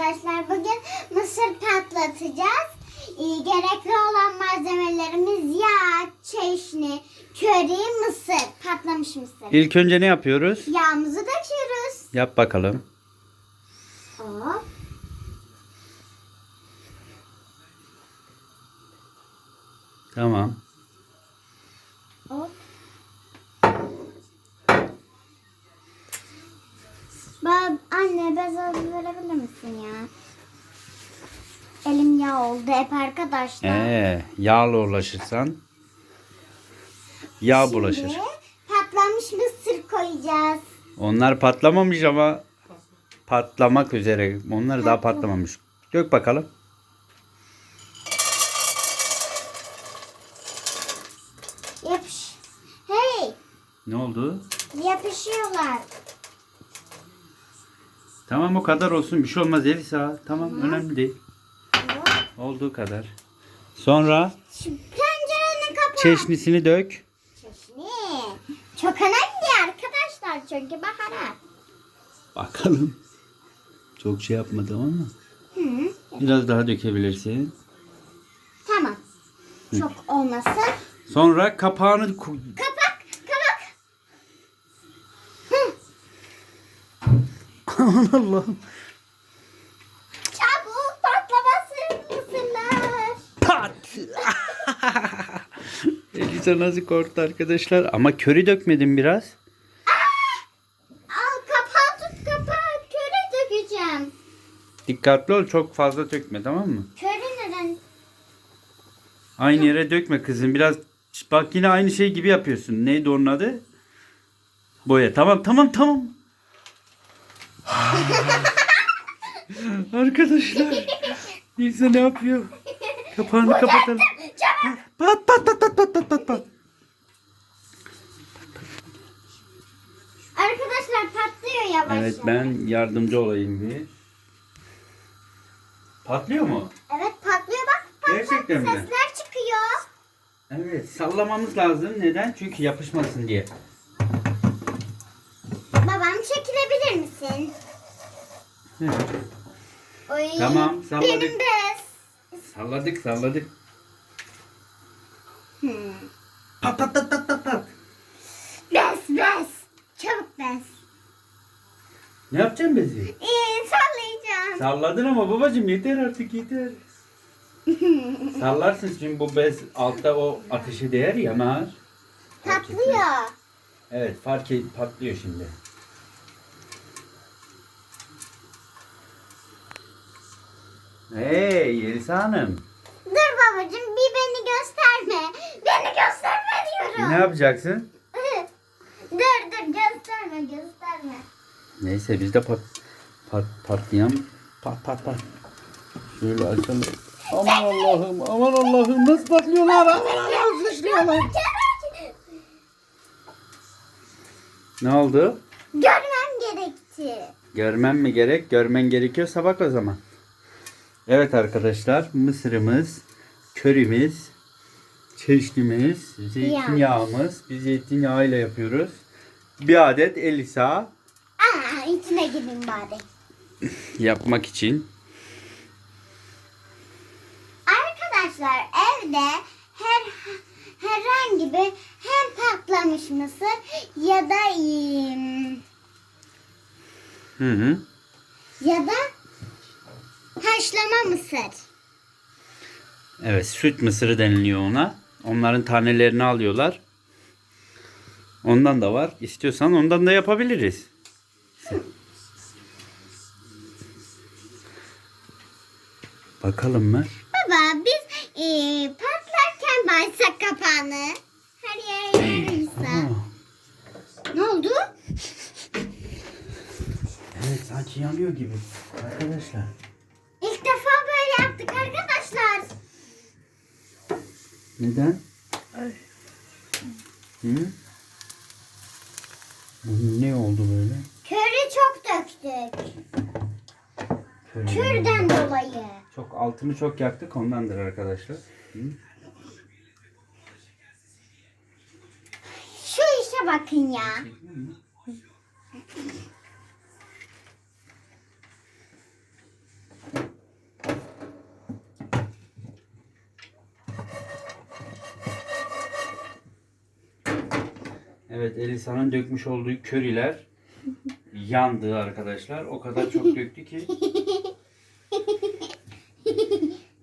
arkadaşlar. Bugün mısır patlatacağız. Ee, gerekli olan malzemelerimiz yağ, çeşni, köri, mısır. Patlamış mısır. İlk önce ne yapıyoruz? Yağımızı döküyoruz. Yap bakalım. Hop. Tamam. Oldu hep arkadaşlar. Ee, yağla ulaşırsan yağ bulaşır. Şimdi patlamış mısır koyacağız. Onlar patlamamış ama patlamak üzere. Onlar daha patlamamış. Dök bakalım. Yapış. Hey, Ne oldu? yapışıyorlar. Tamam o kadar olsun. Bir şey olmaz Elisa. Tamam önemli değil. Olduğu kadar. Sonra pencerenin kapağı. çeşnisini dök. Çeşni. Çok önemli arkadaşlar çünkü baharat. Bakalım. Çok şey yapma tamam mı? Hı. Biraz daha dökebilirsin. Tamam. Çok olmasın. Sonra kapağını ku- Kapak, kapak. Aman Allah'ım. Çabuk patlamasın mısırlar. Pat. Elisa nasıl korktu arkadaşlar. Ama köri dökmedim biraz. Al kapağı tut kapağı. Köre dökeceğim. Dikkatli ol çok fazla dökme tamam mı? Köre neden? Aynı yere dökme kızım. Biraz bak yine aynı şey gibi yapıyorsun. Neydi onun adı? Boya. Tamam tamam tamam. Arkadaşlar. Nisa ne yapıyor? Kapağını kapatalım. Çabuk. Pat pat pat pat pat pat pat pat. Arkadaşlar patlıyor yavaş Evet ben yardımcı olayım bir. Patlıyor mu? Evet patlıyor bak. Pat pat Gerçekten mi? Sesler çıkıyor. Evet sallamamız lazım. Neden? Çünkü yapışmasın diye. Babam çekilebilir misin? Evet. Oy, Tamam, salladık. Benim bez. Salladık salladık. Hmm. Pat pat pat pat pat pat. Bez bez. Çabuk bez. Ne yapacaksın bezi? İyi sallayacağım. Salladın ama babacığım yeter artık yeter. Sallarsın çünkü bu bez altta o ateşe değer yanar. Patlıyor. Evet fark et, patlıyor şimdi. Hey Elisa Hanım. Dur babacığım bir beni gösterme. Beni gösterme diyorum. Ne yapacaksın? dur dur gösterme gösterme. Neyse biz de pat, pat, patlayan pat pat pat. Şöyle açalım. Aman Allah'ım aman Allah'ım nasıl patlıyorlar aman Allah'ım sıçrıyorlar. Ne oldu? Görmem gerekti. Görmem mi gerek? Görmen gerekiyorsa bak o zaman. Evet arkadaşlar mısırımız, körimiz, çeşnimiz, zeytinyağımız. Biz zeytinyağıyla yapıyoruz. Bir adet Elisa Aa içine gireyim bari. yapmak için. Arkadaşlar evde her herhangi bir hem patlamış mısır ya da em, Hı hı. ya da haşlama mısır. Evet süt mısırı deniliyor ona. Onların tanelerini alıyorlar. Ondan da var. İstiyorsan ondan da yapabiliriz. Bakalım mı? Baba biz e, patlarken baysak kapağını. Her yere yarıysa. Aa, Ne oldu? evet sanki yanıyor gibi. Arkadaşlar. İlk defa böyle yaptık arkadaşlar. Neden? Hı? Bu Ne oldu böyle? Köri çok döktük. Şöyle Kürden dolayı. Çok altını çok yaktık ondandır arkadaşlar. Hı? Şu işe bakın ya. Evet Elisa'nın dökmüş olduğu köriler yandı arkadaşlar. O kadar çok döktü ki.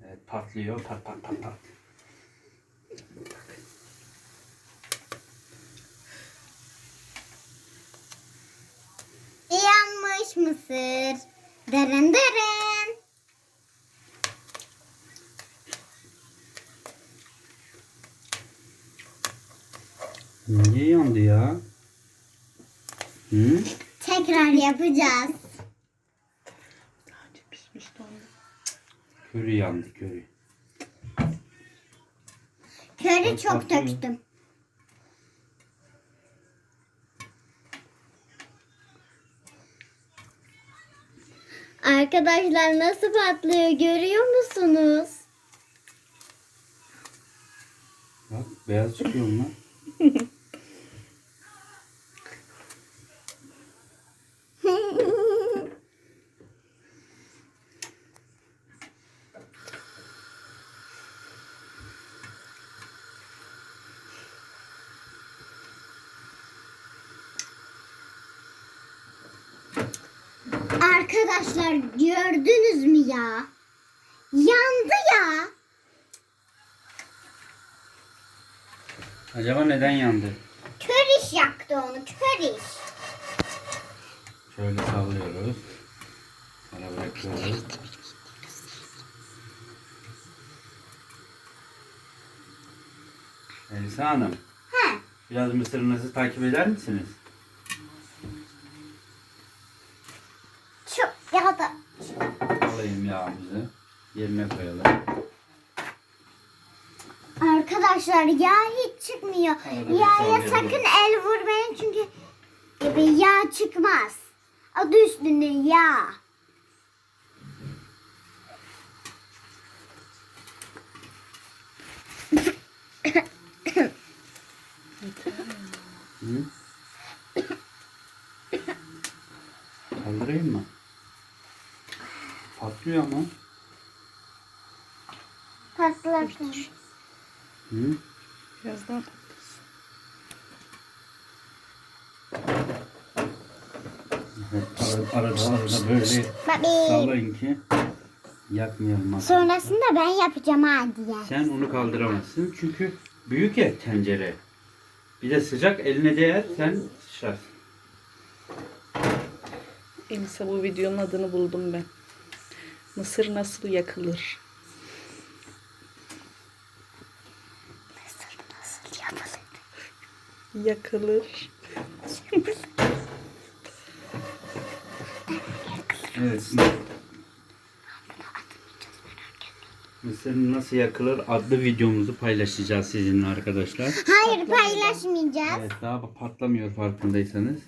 Evet patlıyor. Pat pat pat pat. Yanmış mısır. Deren deren. Niye yandı ya? Hı? Tekrar yapacağız. Daha önce. Köri yandı köri. Köri çok döktüm. Arkadaşlar nasıl patlıyor görüyor musunuz? Bak beyaz çıkıyor bunlar. Arkadaşlar gördünüz mü ya? Yandı ya. Acaba neden yandı? Köriş yaktı onu köriş. Şöyle sallıyoruz. Sonra bırakıyoruz. Elisa Hanım, He. biraz mısırınızı takip eder misiniz? Çok ya da Alayım yağımızı. Yerine koyalım. Arkadaşlar yağ hiç çıkmıyor. Arada bir sallayalım. sakın el vurmayın çünkü e, yağ çıkmaz. Adı üstünde yağ. Hı? Kaldırayım mı? Patlıyor ama. Patlasın. Hı? Biraz daha patlasın. Evet, arada, böyle Babi. sallayın ki yakmayalım. masayı. Sonrasında ben yapacağım hadi ya. Sen onu kaldıramazsın çünkü büyük ya tencere. Bir de sıcak eline değer sen şişersin. Elisa bu videonun adını buldum ben. Mısır nasıl yakılır? Nasıl yapılır? Yakılır. Evet. Mısır nasıl yakılır adlı videomuzu paylaşacağız sizinle arkadaşlar. Hayır paylaşmayacağız. Evet daha patlamıyor farkındaysanız.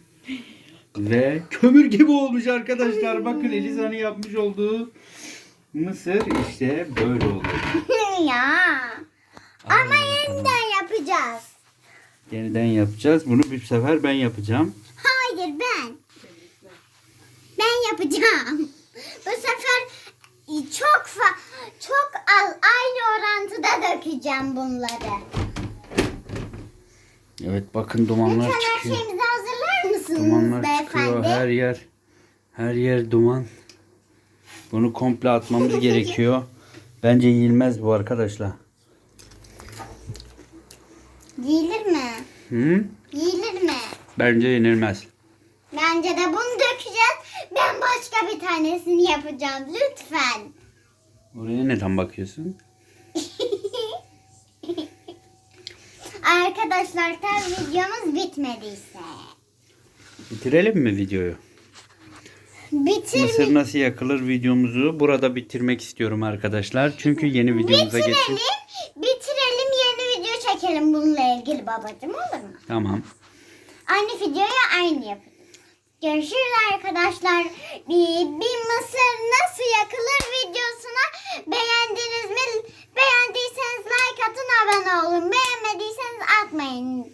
Ve kömür gibi olmuş arkadaşlar. Bakın Eliza'nın yapmış olduğu mısır işte böyle oldu. ya. Ama yeniden yapacağız. Yeniden yapacağız. Bunu bir sefer ben yapacağım. Hayır ben. Ben yapacağım. Bu sefer çok çok az aynı orantıda dökeceğim bunları. Evet bakın dumanlar Lütfen her çıkıyor. şeyimizi hazırlar mısınız Dumanlar beyefendi? çıkıyor her yer. Her yer duman. Bunu komple atmamız gerekiyor. Bence yiyilmez bu arkadaşlar. Yiyilir mi? Hı? Yiyilir mi? Bence yenilmez. Bence de bunu dökeceğiz. Ben başka bir tanesini yapacağım. Lütfen. Oraya neden bakıyorsun? Arkadaşlar tabi videomuz bitmediyse. Bitirelim mi videoyu? Bitir Mısır nasıl yakılır videomuzu burada bitirmek istiyorum arkadaşlar. Çünkü yeni videomuza Bitirelim. geçin. Bitirelim yeni video çekelim bununla ilgili babacığım olur mu? Tamam. Aynı videoyu aynı yapalım. Görüşürüz arkadaşlar. Bir, bir mısır nasıl yakılır videosuna beğendiniz mi? Beğendiyseniz like atın abone olun. Beğenmediyseniz atmayın.